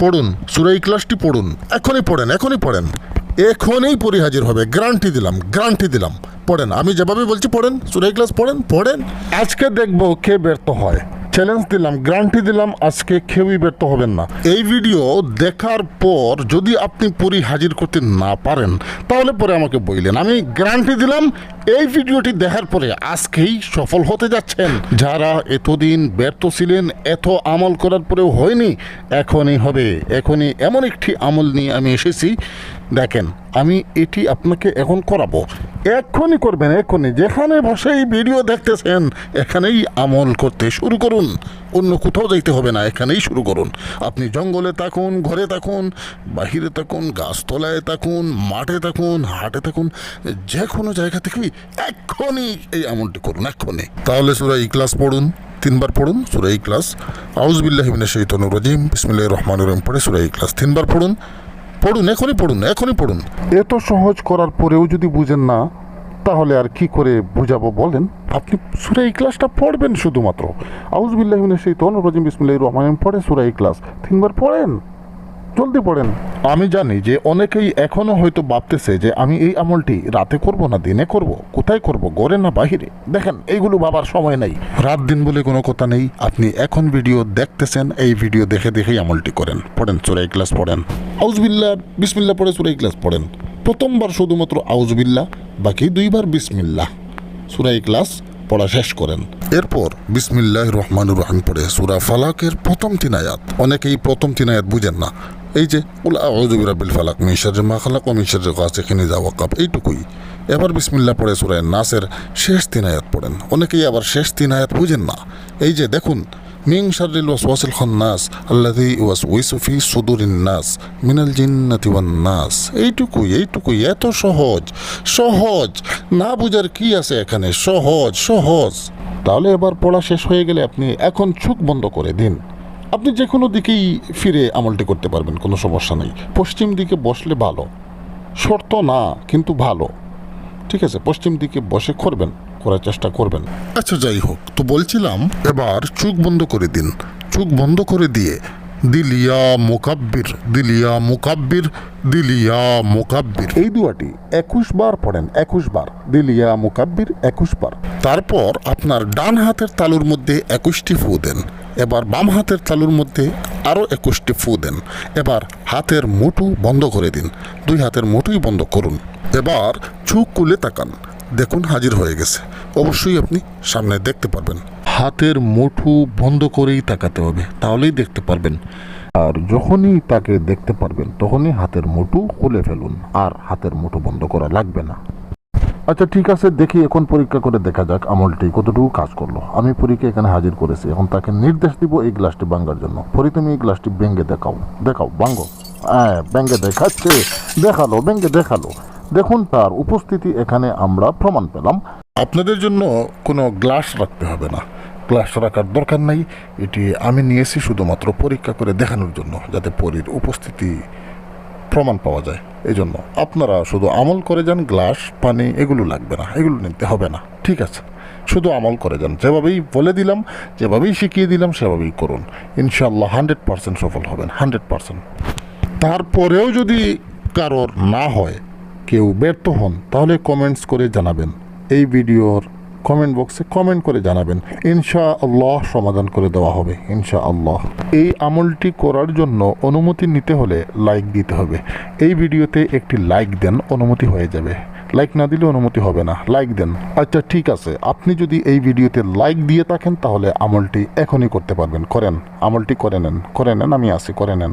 পড়ুন, সুরাই ক্লাসটি পড়ুন। এখনই পড়েন এখনই পড়েন। এখনই পরিহাজির হবে গ্রান্টি দিলাম গ্রান্টি দিলাম। পড়েন, আমি যেভাবে বলছি পড়েন, সুরাই ক্লাস পড়েন পড়েন। আজকে দেখব কে ব্যর্থ হয়। চ্যালেঞ্জ দিলাম গ্যারান্টি দিলাম, আজকে কেউই ব্যর্থ হবেন না। এই ভিডিও দেখার পর যদি আপনি পরি হাজির করতে না পারেন, তাহলে পরে আমাকে বললেন আমি গ্যারান্টি দিলাম, এই ভিডিওটি দেখার পরে আজকেই সফল হতে যাচ্ছেন। যারা এতদিন ব্যর্থ ছিলেন, এত আমল করার পরেও হয়নি, এখনই হবে। এখনই এমন একটি আমল নিয়ে আমি এসেছি। দেখেন, আমি এটি আপনাকে এখন করাবো। এক্ষুনি করবেন, এক্ষুনি। যেখানে বসে এই ভিডিও দেখতেছেন, এখানেই আমল করতে শুরু করুন। অন্য কোথাও যাইতে হবে না, এখানেই শুরু করুন। আপনি জঙ্গলে থাকুন, ঘরে থাকুন, বাহিরে থাকুন, গাছতলায় থাকুন, মাঠে থাকুন, হাটে থাকুন, যে কোনো জায়গা থেকেই এক্ষুনি এই আমলটি করুন, এক্ষুনি। তাহলে সুরা ক্লাস পড়ুন, তিনবার পড়ুন সুরা ক্লাস আউজবিল্লাহিমিনা শৈতনুর রাজিম বিসমিল্লাহ রহমান রহিম পড়ে সুরা ক্লাস তিনবার পড়ুন পড়ুন এখনই পড়ুন এখনই পড়ুন। এত সহজ করার পরেও যদি বুঝেন না তাহলে আর কি করে বুঝাবো বলেন? আপনি সুরা এই ক্লাসটা পড়বেন শুধুমাত্র। আউজবিল্লাহিমিনা সেই তন রজিম বিসমিল্লাহ রহমান পড়ে সুরা এই ক্লাস তিনবার পড়েন? জলদি পড়েন। আমি জানি যে অনেকেই এখনও হয়তো ভাবতেছে যে আমি এই আমলটি রাতে করব না, দিনে করব? কোথায় করব? গড়ে না বাহিরে? দেখেন, এইগুলো ভাবার সময় নেই। রাত দিন বলে কোনো কথা নেই। আপনি এখন ভিডিও দেখতেছেন, এই ভিডিও দেখে দেখেই আমলটি করেন। পড়েন সুরাই ক্লাস পড়েন। আউজবিল্লা বিসমিল্লা পড়ে সুরাই ক্লাস পড়েন। প্রথমবার শুধুমাত্র আউজবিল্লা বাকি দুইবার বিসমিল্লা সুরাই ক্লাস পড়া শেষ করেন। এরপর বিসমিল্লাহ রহমান রহিম পড়ে সুরা ফালাকের প্রথম তিন আয়াত। অনেকেই প্রথম তিন আয়াত বুঝেন না। এই যে, উলা আউজুবিরাবিল ফালাক মিশার মা খালাক ও মিশার যাওয়া কাপ এইটুকুই। এবার বিসমিল্লা পড়ে সুরায় নাসের শেষ তিন আয়াত পড়েন। অনেকেই আবার শেষ তিন আয়াত বুঝেন না। এই যে, দেখুন শারিল ওয়াসওয়াসিল খান্নাস আল্লাযী ওয়াসওয়িসু ফি সুদুরিন নাস মিনাল জিন্নাতি ওয়ান নাস এইটুকুই এইটুকুই, এত সহজ সহজ। না বুঝার কি আছে এখানে? সহজ সহজ। তাহলে এবার পড়া শেষ হয়ে গেলে আপনি এখন চোখ বন্ধ করে দিন। আপনি যে কোনো দিকেই ফিরে আমলটি করতে পারবেন, কোনো সমস্যা নেই। পশ্চিম দিকে বসলে ভালো। শর্ত না, কিন্তু ভালো। ঠিক আছে, পশ্চিম দিকে বসে করবেন। করার চেষ্টা করবেন। আচ্ছা যাই হোক তো বলছিলাম এবার চোখ বন্ধ করে দিন। চোখ বন্ধ করে দিয়ে দিলিয়া মোকাব্বির দিলিয়া মোকাব্বির দিলিয়া মোকাব্বির। এই দুয়াটি একুশ বার পড়েন একুশ বার। দিলিয়া মোকাব্বির একুশ বার। তারপর আপনার ডান হাতের তালুর মধ্যে একুশটি ফু দেন। এবার বাম হাতের তালুর মধ্যে আরও একুশটি ফু দেন। এবার হাতের মুঠু বন্ধ করে দিন। দুই হাতের মুঠুই বন্ধ করুন। এবার চোখ কুলে তাকান। দেখুন, হাজির হয়ে গেছে। অবশ্যই আপনি সামনে দেখতে পারবেন। হাতের মুঠু বন্ধ করেই তাকাতে হবে, তাহলেই দেখতে পারবেন। আর যখনই তাকে দেখতে পারবেন, তখনই হাতের মুঠু খুলে ফেলুন, আর হাতের মুঠু বন্ধ করা লাগবে না। আচ্ছা ঠিক আছে, দেখি এখন পরীক্ষা করে দেখা যাক আমলটি কতটুকু কাজ করল। আমি পরীক্ষা এখানে হাজির করেছি, এখন তাকে নির্দেশ দিব এই গ্লাসটি ভাঙ্গার জন্য। পরি তুমি এই গ্লাসটি ভেঙ্গে দেখাও। দেখাও ভাঙ্গো হ্যাঁ ভেঙ্গে দেখাচ্ছে। দেখাল ভেঙ্গে দেখাল। দেখুন, তার উপস্থিতি এখানে আমরা প্রমাণ পেলাম। আপনাদের জন্য কোনো গ্লাস রাখতে হবে না। গ্লাস রাখার দরকার নাই। এটি আমি নিয়েছি শুধুমাত্র পরীক্ষা করে দেখানোর জন্য, যাতে পরীর উপস্থিতি প্রমাণ পাওয়া যায়। এই জন্য আপনারা শুধু আমল করে যান, গ্লাস, পানি, এগুলো লাগবে না। এগুলো নিতে হবে না। ঠিক আছে। শুধু আমল করে যান। যেভাবেই বলে দিলাম, যেভাবেই শিখিয়ে দিলাম, সেভাবেই করুন। ইনশাল্লাহ হান্ড্রেড পার্সেন্ট সফল হবেন। Hundred percent. তারপরেও যদি কারোর না হয় কেউ ব্যর্থ হন, তাহলে কমেন্টস করে জানাবেন। এই ভিডিওর কমেন্ট বক্সে কমেন্ট করে জানাবেন। ইনশা আল্লাহ সমাধান করে দেওয়া হবে ইনশা আল্লাহ এই আমলটি করার জন্য অনুমতি নিতে হলে লাইক দিতে হবে। এই ভিডিওতে একটি লাইক দেন, অনুমতি হয়ে যাবে। লাইক না দিলে অনুমতি হবে না। লাইক দেন। আচ্ছা ঠিক আছে। আপনি যদি এই ভিডিওতে লাইক দিয়ে থাকেন, তাহলে আমলটি এখনই করতে পারবেন। করেন। আমলটি করে নেন। করে নেন, আমি আসি করে নেন।